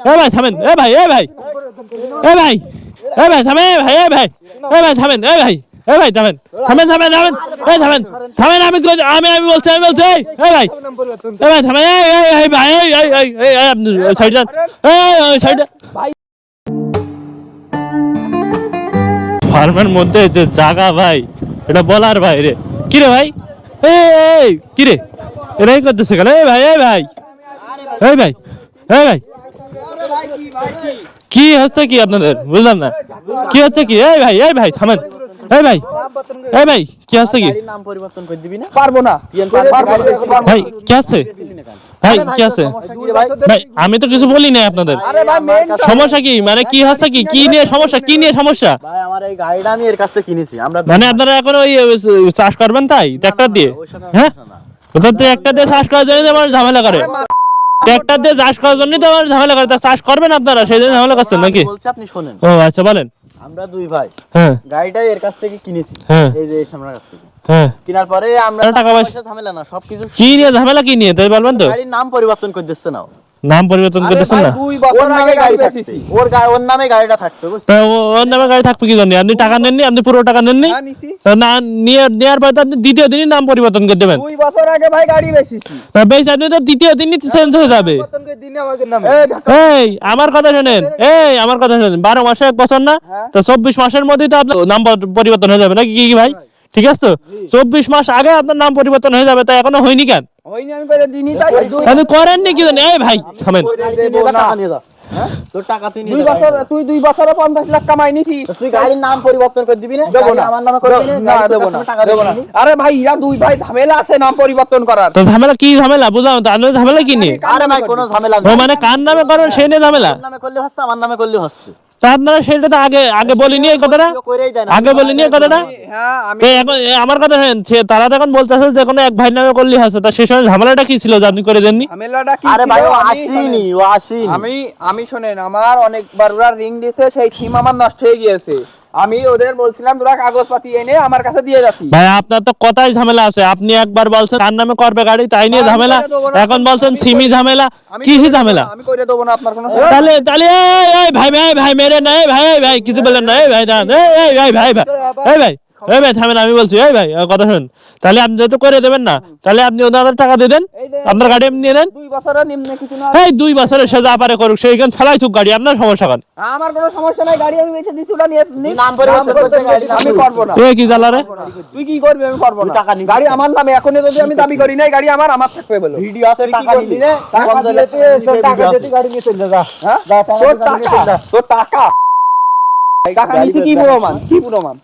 এ ভাই থামেন এ ভাই এ ভাই এ ভাই এ ভাই থামেন এ ভাই এ ভাই এ ভাই থামেন এ ভাই এ ভাই থামেন থামেন থামেন থামেন এ থামেন থামেন আমি আমি আমি বলছি আমি বলছি এ ভাই এ ভাই থামেন এই এই ভাই এই এই এই আপনি সাইড এই এই ফার্মের মধ্যে যে জায়গা ভাই এটা বলার বাইরে কি রে ভাই এই এই কি রে এরাই করতেছে কেন এই ভাই এই ভাই এই ভাই এই ভাই কি হচ্ছে কি আপনাদের? বুঝলাম না? কি হচ্ছে কি? এই ভাই এই ভাই থামেন। এই ভাই এই ভাই কি হচ্ছে কি? নাম পরিবর্তন করে দিবি না পারব না। পারব ভাই কি আছে ভাই কি আছে ভাই আমি তো কিছু বলি নাই আপনাদের। আরে ভাই সমস্যা কি? মানে কি হচ্ছে কি? কি নিয়ে সমস্যা? কি নিয়ে সমস্যা? ভাই আমার এই গাড়িটা আমি এর কাছ থেকে কিনেছি। আমরা মানে আপনারা এখন ওই চাষ করবেন তাই? ট্রাক্টর দিয়ে? হ্যাঁ? ওদের তো একটা দিয়ে চাষ করার জন্য আমার ঝামেলা করে। ট্রাক্টর দিয়ে চাষ করার জন্যই তো আমার ঝামেলা করে তা চাষ করবেন আপনারা? সেই জন্য ঝামেলা করছেন নাকি? বলছি আপনি শোনেন। ও আচ্ছা বলেন। আমরা দুই ভাই। হ্যাঁ। গাড়িটা এর কাছ থেকে কিনেছি। হ্যাঁ। এই যে সামনের কাছ থেকে। হ্যাঁ। কেনার পরে আমরা টাকা পয়সা- ঝামেলা না সবকিছু কি নিয়ে ঝামেলা কি নিয়ে? তাই বলবেন তো। গাড়ির নাম পরিবর্তন করে দিচ্ছে না। নাম পরিবর্তন করতেছেন না? দুই ওর বছর নামে আগে গাড়ি গাড়ি ওর গা- ওর নামে গাড়িটা থাকবে বুঝছেন তা ওর নামে গাড়ি থাকবে কি জন্য? আপনি টাকা নেননি? আপনি পুরো টাকা নেননি? হ্যাঁ না নিয়ে নেওয়ার পর আপনি দ্বিতীয় দিনই নাম পরিবর্তন করে দেবেন। দুই বছর আগে ভাই গাড়ি বেচেছি। তা বেশ আপনি তো দ্বিতীয় দিনই চেঞ্জ হয়ে যাবে। পতন করে দিনে আমাকে নামে। এই আমার কথা শুনেন। এই আমার কথা শোনেন। বারো মাসে এক বছর না? হ্যাঁ। তো চব্বিশ মাসের মধ্যেই তো আপনার নাম পরিবর্তন হয়ে যাবে। নাকি কি কি ভাই? ঠিক আছে? তো চব্বিশ মাস আগে আপনার নাম পরিবর্তন হয়ে যাবে তাই এখনও হয়নি কেন? আপনি করেননি কি এই ভাই থামেন। গাড়ি তুই নিয়ে যা, টাকা নিয়ে যা। তোর টাকা তুই নিয়ে দুই যা। বছর তুই দুই বছরে পঞ্চাশ লাখ কামাই নিছি। তুই গাড়ির নাম পরিবর্তন করে দিবি না? দেবো গাড়ি না। আমার নামে করে দিবি না? গাড়ি তোর দেবো কাছ না। থেকে টাকা দেবো না। দিবি আরে ভাই ইরা দুই ভাই ঝামেলা আছে নাম পরিবর্তন করার। তো ঝামেলা কি ঝামেলা? বুঝলাম তো ঝামেলা কি নিয়ে? আরে ভাই কোনো ঝামেলা মানে কার নামে করেন সেই নিয়ে ঝামেলা? নামে করলে হচ্ছে আমার নামে করলে হচ্ছে। তা আপনারা সেটা তো আগে আগে বলিনি এই কথাটা? আগে বলিনি এই কথাটা? হ্যাঁ এখন আমার কথা হ্যাঁ সে তারা তখন বলতেছে যে কোনো এক ভাই নামে করলে আছে তা সেই সময় ঝামেলাটা কি ছিল যে আপনি করে দেননি? ঝামেলাটা কি আরে ভাই ও আমি ও আসেনি। আমি আমি শোনেন আমার অনেকবার ওরা রিং দিয়েছে সেই সিম আমার নষ্ট হয়ে গিয়েছে। আমি ওদের বলছিলাম তোরা কাগজপাতি এনে আমার কাছে দিয়ে যাচ্ছি ভাই আপনার তো কথাই ঝামেলা আছে। আপনি একবার বলছেন তার নামে করবে গাড়ি তাই নিয়ে ঝামেলা। এখন বলছেন সিমি ঝামেলা। কি ঝামেলা? আমি কইরে দেবো না আপনার কোনো তাহলে তাহলে এই, ভাই ভাই ভাই মেরে নাই ভাই ভাই কিছু বলেন না এই ভাই না এই এই ভাই ভাই ভাই এই ভাই। এই ভাই থামেন আমি বলছি এই ভাই কথা শুনুন। তাহলে আপনি যেহেতু করে দেবেন না তাহলে আপনি ওনাদের টাকা দিয়ে দেন আপনার গাড়ি আপনি নিয়ে নেন। দুই বছরের নিম্নে কিছু না এই দুই বছরের সে যা পারে করুক সেইখানে ফেলাই থুক গাড়ি আপনার সমস্যা কান? আমার কোনো সমস্যা নাই গাড়ি আমি বেঁচে দিচ্ছি ওরা নিয়ে নাম পরিবর্তন আমি করব না। এ কি জ্বালা রে? তুই কি করবি আমি করব না। টাকা নিবি। গাড়ি আমার নামে এখনই যদি আমি দাবি করি নাই গাড়ি আমার আমার থাকবে বলো। ভিডিও আছে টাকা? নিবি না টাকা দিলে তুই টাকা দিয়ে গাড়ি নিয়ে চলে যা। হ্যাঁ? তোর টাকা তোর টাকা। কি কি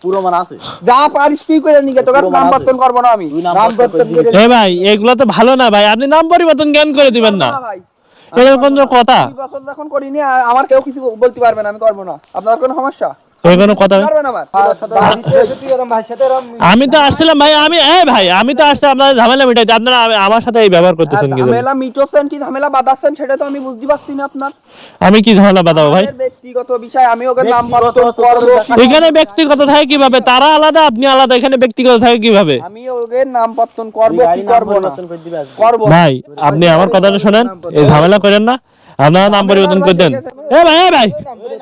পুরো মান আছে। যা পারিস তুই করে নিকে তোকে নাম আছে। পরিবর্তন করব না আমি। নাম পরিবর্তন এ ভাই এগুলো তো ভালো না ভাই। আপনি নাম পরিবর্তন জ্ঞান করে দিবেন না। ভাই। এরকম কোন কথা। দুই বছর যখন করিনি আমার কেউ কিছু বলতে পারবে না আমি করব না। আপনার কোনো সমস্যা? কোনো কথা আমি তো আসছিলাম ভাই আমি এ ভাই আমি তো আসছি আপনার ঝামেলা মিটাইতে আপনারা আমার সাথে এই ব্যবহার করতেছেন কি ঝামেলা মিটোছেন কি ঝামেলা বাদাচ্ছেন সেটা তো আমি বুঝতে পারছি না আপনার। আমি কি ঝামেলা বাদাবো ভাই? ব্যক্তিগত বিষয় আমি ওকে নাম এখানে ব্যক্তিগত থাকে কীভাবে? তারা আলাদা আপনি আলাদা এখানে ব্যক্তিগত থাকে কীভাবে? আমি ওকে নাম তুই করব কি করব না। করব ভাই আপনি আমার কথাটা শোনেন এই ঝামেলা করেন না। আপনারা নাম পরিবর্তন করে দেন। এ ভাই এ ভাই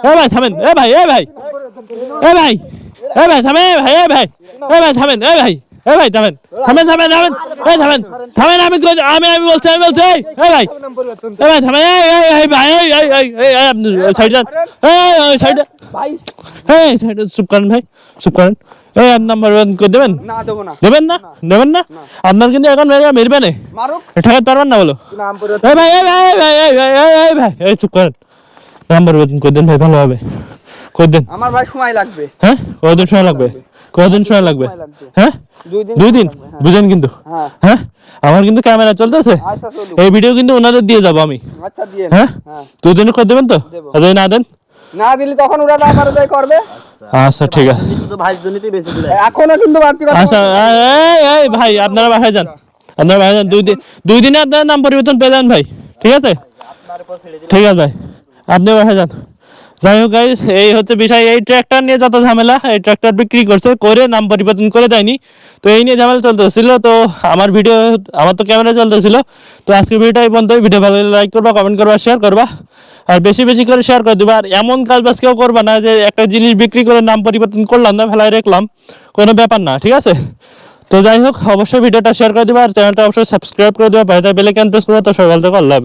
এ ভাই থামেন এ ভাই এ ভাই। এ ভাই এ ভাই থামেন ভাই এ ভাই এ ভাই থামেন এ ভাই এ ভাই থামেন থামেন থামেন থামেন এই থামেন থামেন আমি আমি আমি বলছি আমি বলছি এই ভাই এ ভাই থামেন এই এই এই ভাই এই এই এই এই আপনি সাইড যান এই সাইড ভাই এই সাইড চুপ করেন ভাই চুপ করেন এই আর নাম্বার করে দেবেন না দেবো না দেবেন না দেবেন না আপনার কিন্তু এখন মেরে মেরবে না মারুক ঠেকাতে পারবেন না বলো এই ভাই এই ভাই এই ভাই এই ভাই এই ভাই এই চুপ করেন নাম্বার বেতন করে দেন ভাই ভালো হবে করে দেন আমার ভাই সময় লাগবে। হ্যাঁ? কতদিন সময় লাগবে? কতদিন সময় লাগবে? হ্যাঁ? দুই দিন বুঝেন কিন্তু? হ্যাঁ। হ্যাঁ? আমার কিন্তু ক্যামেরা চলতেছে। আচ্ছা এই ভিডিও কিন্তু ওনাদের দিয়ে যাব আমি। আচ্ছা দিয়ে হ্যাঁ? হ্যাঁ। দুদিন করে দেবেন তো? যদি না দেন? না দিলে তখন ওরা আমার যাই করবে। আচ্ছা ঠিক আছে। তুই এখনও কিন্তু বাড়তি আচ্ছা এই এই ভাই আপনারা বাসায় যান। আপনারা বাসায় যান। দুই দিন দুই দিনে আপনার নাম পরিবর্তন পেয়ে যান ভাই। ঠিক আছে? ঠিক আছে ভাই। আপনি বাসায় যান। যাই হোক গাইস এই হচ্ছে বিষয়। এই ট্র্যাক্টর নিয়ে যত ঝামেলা, এই ট্র্যাক্টর বিক্রি করছে, করে নাম পরিবর্তন করে দেয়নি। তো এই নিয়ে ঝামেলা চলতেছিল। তো আমার ভিডিও আমার তো ক্যামেরা চলতেছিল। তো আজকে ভিডিওটা এই ভিডিও ভালো লাইক করবা কমেন্ট করবা শেয়ার করবা। আর বেশি বেশি করে শেয়ার করে দিবা। আর এমন কাজ বাজ কেউ করবা না যে একটা জিনিস বিক্রি করে নাম পরিবর্তন করলাম না, ফেলায় রাখলাম। কোনো ব্যাপার না, ঠিক আছে? তো যাই হোক, অবশ্যই ভিডিওটা শেয়ার করে দিবা। আর চ্যানেলটা অবশ্যই সাবস্ক্রাইব করে দিবা। বাইরে বেলে ক্যান প্রেস করবা তো সবাই ভালো আল্লাহ।